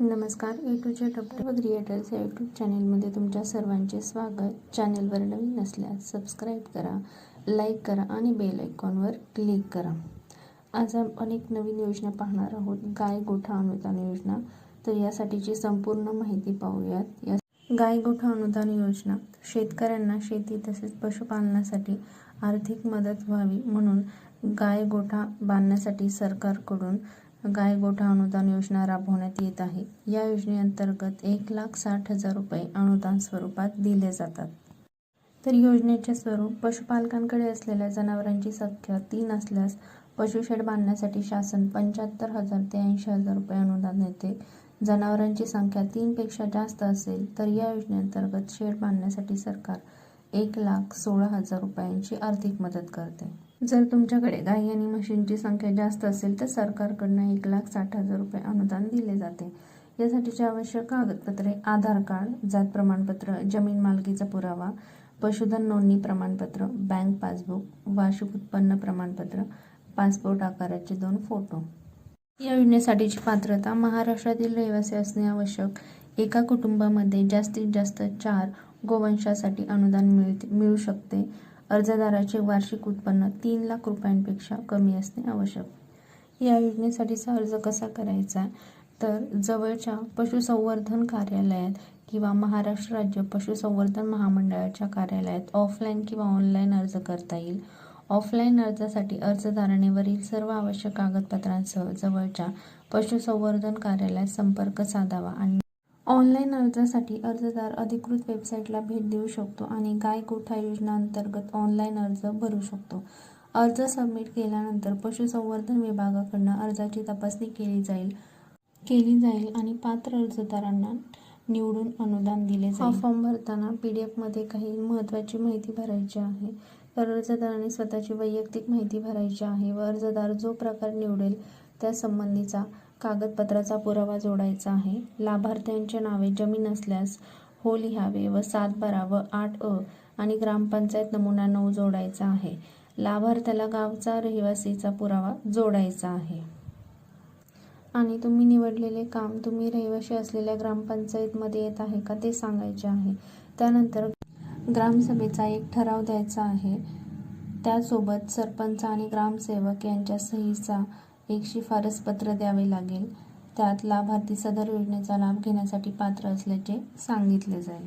नमस्कार ए टू जे व क्रिएटर्स या यूट्यूब चॅनेलमध्ये तुमच्या सर्वांचे स्वागत. चॅनेलवर नवीन नसल्यास सबस्क्राईब करा लाईक करा आणि बेल आयकॉनवर क्लिक करा. आज आपण एक नवीन योजना पाहणार आहोत गाय गोठा अनुदान योजना. तर यासाठीची संपूर्ण माहिती पाहूयात. या गाय गोठा अनुदान योजना. शेतकऱ्यांना शेती तसेच पशुपालनासाठी आर्थिक मदत व्हावी म्हणून गाय गोठा बांधण्यासाठी सरकारकडून गाय गोठा अनुदान योजना राबवण्यात येत आहे. या योजनेअंतर्गत एक लाख साठ हजार रुपये अनुदान स्वरूपात दिले जातात. तर योजनेचे स्वरूप पशुपालकांकडे असलेल्या जनावरांची संख्या तीन असल्यास पशुशेड बांधण्यासाठी शासन पंच्याहत्तर हजार ते ऐंशी हजार रुपये अनुदान देते. जनावरांची संख्या तीनपेक्षा जास्त असेल तर या योजनेअंतर्गत शेड बांधण्यासाठी सरकार एक लाख सोळा हजार रुपयांची आर्थिक मदत करते. जर तुमच्याकडे गाई आणि म्हशींची संख्या जास्त असेल तर सरकारकडनं एक लाख साठ हजार रुपये अनुदान दिले जाते. यासाठीची आवश्यक कागदपत्रे आधार कार्ड जात प्रमाणपत्र जमीन मालकीचा पुरावा पशुधन नोंदणी प्रमाणपत्र बँक पासबुक वार्षिक उत्पन्न प्रमाणपत्र पासपोर्ट आकाराचे दोन फोटो. या योजनेसाठीची पात्रता महाराष्ट्रातील रहिवासी असणे आवश्यक. एका कुटुंबामध्ये जास्तीत जास्त चार गोवंशासाठी अनुदान मिळते मिळू शकते. अर्जदाराचे वार्षिक उत्पन्न तीन लाख रुपयांपेक्षा कमी असणे आवश्यक. या योजनेसाठीचा अर्ज कसा करायचा? तर जवळच्या पशुसंवर्धन कार्यालयात किंवा महाराष्ट्र राज्य पशुसंवर्धन महामंडळाच्या कार्यालयात ऑफलाईन किंवा ऑनलाईन अर्ज करता येईल. ऑफलाईन अर्जासाठी अर्जदाराने वरील सर्व आवश्यक कागदपत्रांसह जवळच्या पशुसंवर्धन कार्यालयात संपर्क साधावा आणि ऑनलाईन अर्जासाठी अर्जदार अधिकृत वेबसाईटला भेट देऊ शकतो आणि गाय गोठा योजना अंतर्गत ऑनलाईन अर्ज भरू शकतो. अर्ज सबमिट केल्यानंतर पशुसंवर्धन विभागाकडून अर्जाची तपासणी केली जाईल केली जाईल आणि पात्र अर्जदारांना निवडून अनुदान दिले जाईल. हा फॉर्म भरताना पी डी एफमध्ये काही महत्त्वाची माहिती भरायची आहे. तर अर्जदाराने स्वतःची वैयक्तिक माहिती भरायची आहे व अर्जदार जो प्रकार निवडेल त्या संबंधीचा कागदपत्राचा पुरावा जोडायचा आहे. लाभार्थ्यांचे नावे जमीन असल्यास हो लिहावे व सात बारा व आठ अ आणि ग्रामपंचायत नमुना नऊ जोडायचा आहे. लाभार्थ्याला गावचा रहिवासीचा पुरावा जोडायचा आहे. आणि तुम्ही निवडलेले काम तुम्ही रहिवाशी असलेल्या ग्रामपंचायतमध्ये येत आहे का ते सांगायचे आहे. त्यानंतर ग्रामसभेचा एक ठराव द्यायचा आहे. त्यासोबत सरपंच आणि ग्रामसेवक यांच्या सहीचा एक शिफारस पत्र द्यावे लागेल. त्यात लाभार्थी सदर योजनेचा लाभ घेण्यासाठी पात्र असल्याचे सांगितले जाईल.